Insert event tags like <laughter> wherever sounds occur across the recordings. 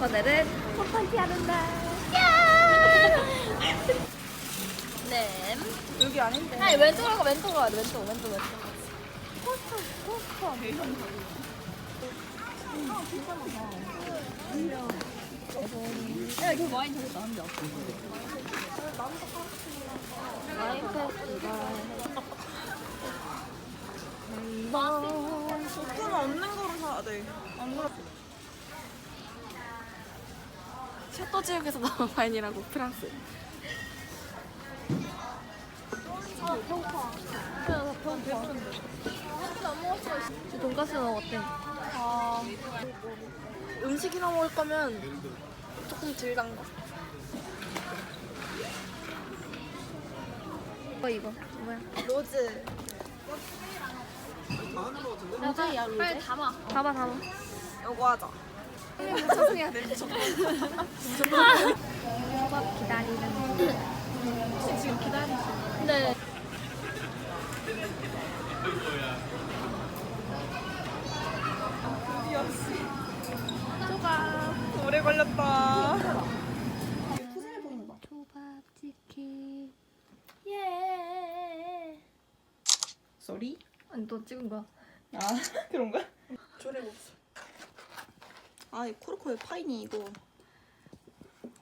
오늘은 pop파티 하는 날. 야! 네. 여기 아닌데. 아니 왼쪽으로 가 왼쪽으로 돼 왼쪽 왼쪽 왼쪽. 코스터 코스터. 야 이거 와인 저기 나는데 없어. 와인 페스티벌. 소스는 없는 거로 사야 돼. 안 그래. 셔터 지역에서 나온 <laughs> 와인이라고 프랑스. 저 돈까스 먹었대. 아, 음식이나 먹을 거면 조금 덜 단 거. 뭐 이거 뭐야? 로즈. 모자이야 로제? 빨리 담아. 담아 담아. 요거 하자. 죄송해야 돼. 수박 기다리는 중. 지금 기다리지. 네. 오래 걸렸다. 초밥 치킨. 예. 쏘리? 아니 너 찍은 거야? 아 그런가? 조리국수. 아, 이 코르코의 파이니 이거.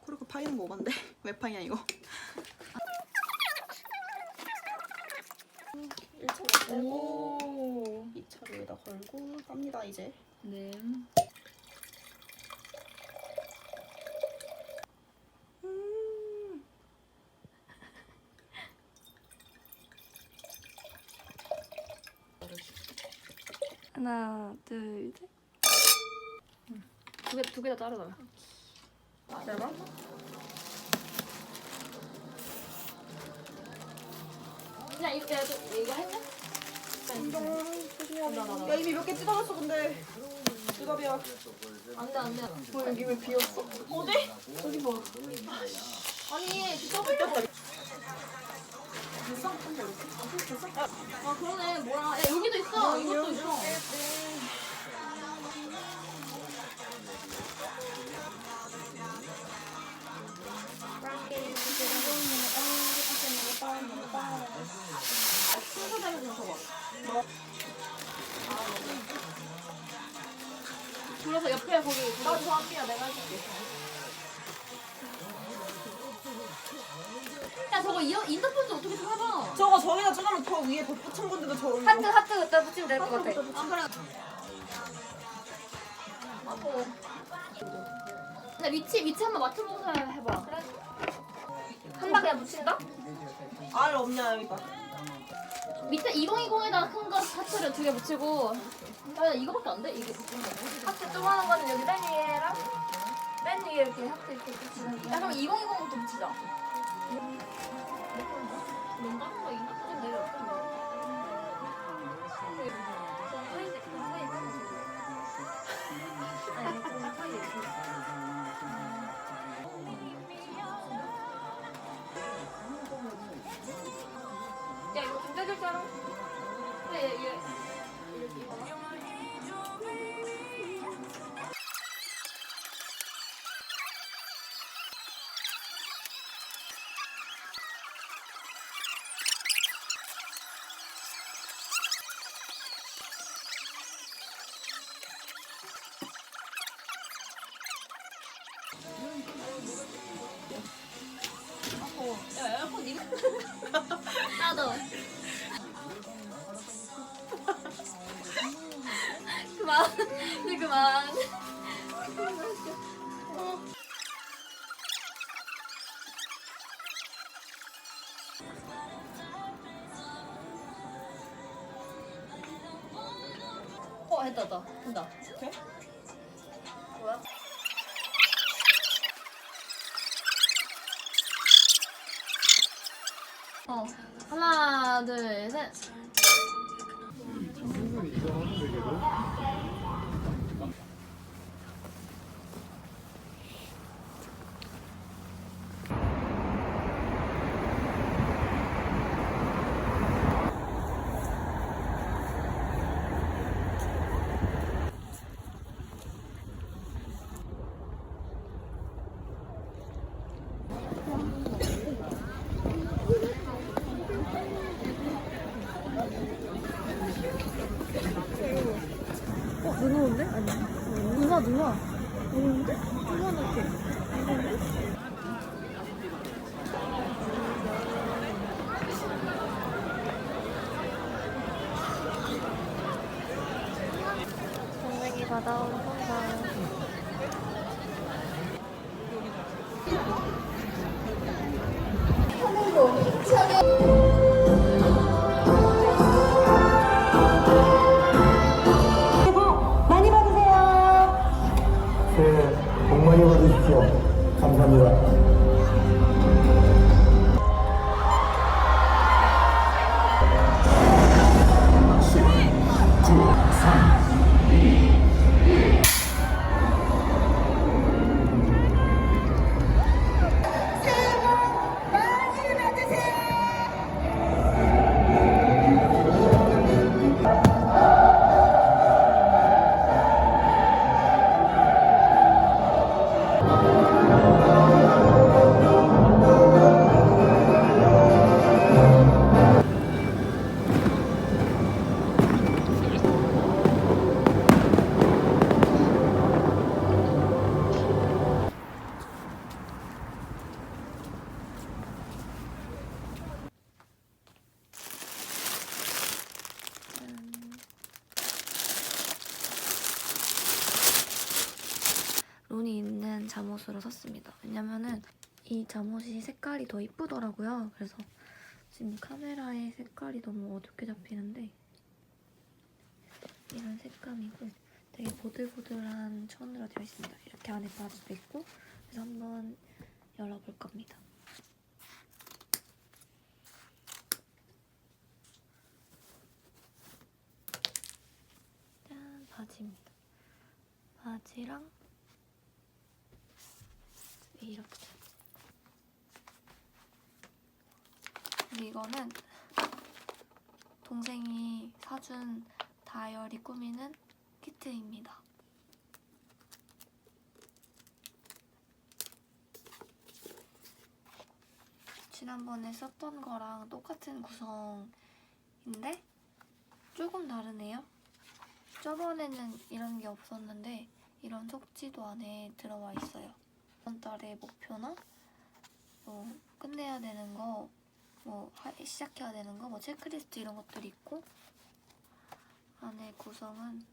코르코 파이는 거 오반데? <laughs> 왜 파이냐 이거? 1차를 떼고 2차를 여기다 걸고 쌉니다 이제. 네. 음. 하나, 둘, 셋. 두 개, 두 개 다 자르자. 짧아? 그냥 이거, 야, 너 이거 했냐? 야 이미 몇 개 뜯어놨어 근데 두갑이야. 안 돼, 안 돼. 뭐 여기 왜 비었어? 어디? 저기 봐. 아니, 그 더블 뜯겼다. 아, 그러네. 뭐야. 야, 여기도 있어. 이것도 있어. 옆에 거기 나 좋아합니다 내가 해줄게. 야 저거 이어, 인터폰즈 어떻게 좀 해봐 저거 저기다 찍으면 더 위에 더 붙은 건데도 저런 거. 하트 하트 그때 붙이면 될 것 같아. 아 그래. 근데 위치 위치 한번 맞춰보면서 해봐. 그래 한 방에 붙인다? 알 없냐 여기다. 밑에 2020에다 큰거 하트를 두개 붙이고 아 이거밖에 안 돼? 이게 하트 조그마한 거는 여기 맨 위에랑 맨 위에 이렇게 하트 이렇게 붙이는 야? 그럼 2020부터 붙이자 야 에어컨 니가 나도. <laughs> 그만. 이제 그만. 어 했다 했다. 돼? 뭐야? 어 하나 둘 셋 그노인데? 아니 누나 누나 누나인데? 조그맣게 동생이 받아온 통장 차려 론이 잠옷으로 샀습니다. 왜냐면은 이 잠옷이 색깔이 더 이쁘더라고요. 그래서 지금 카메라에 색깔이 너무 어둡게 잡히는데 이런 색감이고 되게 보들보들한 천으로 되어 있습니다. 이렇게 안에 바지도 있고 그래서 한번 열어볼 겁니다. 짠 바지입니다. 바지랑 이렇게. 근데 이거는 동생이 사준 다이어리 꾸미는 키트입니다. 지난번에 썼던 거랑 똑같은 구성인데 조금 다르네요. 저번에는 이런 게 없었는데 이런 속지도 안에 들어와 있어요. 이번 달의 목표나 뭐 끝내야 되는 거, 뭐 하- 시작해야 되는 거, 뭐 체크리스트 이런 것들이 있고 안에 구성은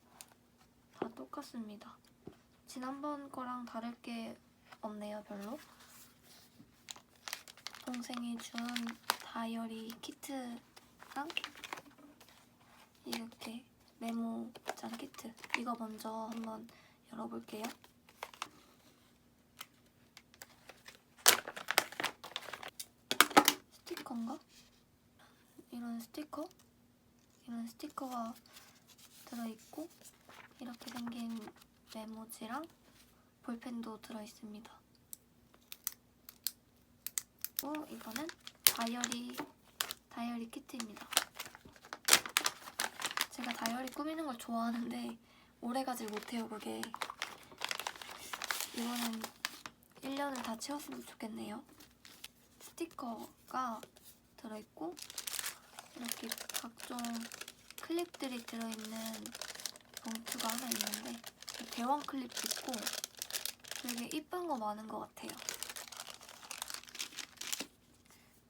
다 똑같습니다. 지난번 거랑 다를 게 없네요, 별로. 동생이 준 다이어리 키트랑 이렇게 메모장 키트. 이거 먼저 한번 열어볼게요. 스티커인가? 이런 스티커? 이런 스티커가 들어있고 이렇게 생긴 메모지랑 볼펜도 들어있습니다. 그리고 이거는 다이어리 다이어리 키트입니다. 제가 다이어리 꾸미는 걸 좋아하는데 오래 가질 못해요 그게. 이거는 1년을 다 채웠으면 좋겠네요. 스티커가 들어있고 이렇게 각종 클립들이 들어있는 봉투가 하나 있는데 대왕 클립도 있고 되게 이쁜 거 많은 것 같아요.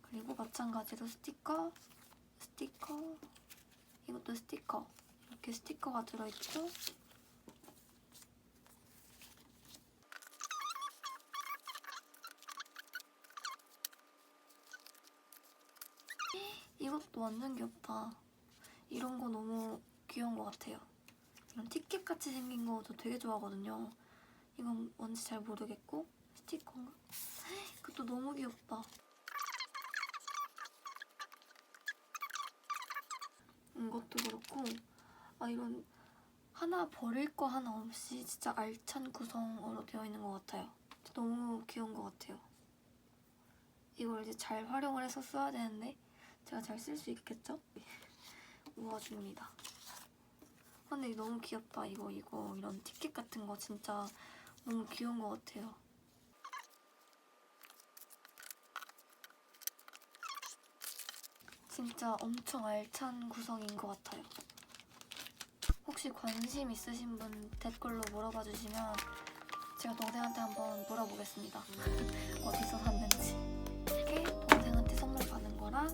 그리고 마찬가지로 스티커, 스티커, 이것도 스티커 이렇게 스티커가 들어있고 이것도 완전 귀엽다. 이런 거 너무 귀여운 것 같아요. 이런 티켓 같이 생긴 거도 되게 좋아하거든요. 이건 뭔지 잘 모르겠고 스티커인가? <laughs> 그것도 너무 귀엽다. 이것도 그렇고 아 이런 하나 버릴 거 하나 없이 진짜 알찬 구성으로 되어 있는 것 같아요. 너무 귀여운 것 같아요. 이걸 이제 잘 활용을 해서 써야 되는데 제가 잘 쓸 수 있겠죠? 모아줍니다. 아, 근데 너무 귀엽다. 이거 이거 이런 티켓 같은 거 진짜 너무 귀여운 것 같아요. 진짜 엄청 알찬 구성인 것 같아요. 혹시 관심 있으신 분 댓글로 물어봐 주시면 제가 동생한테 한번 물어보겠습니다. <laughs> 어디서 샀는지. 이렇게 동생한테 선물 받은 거랑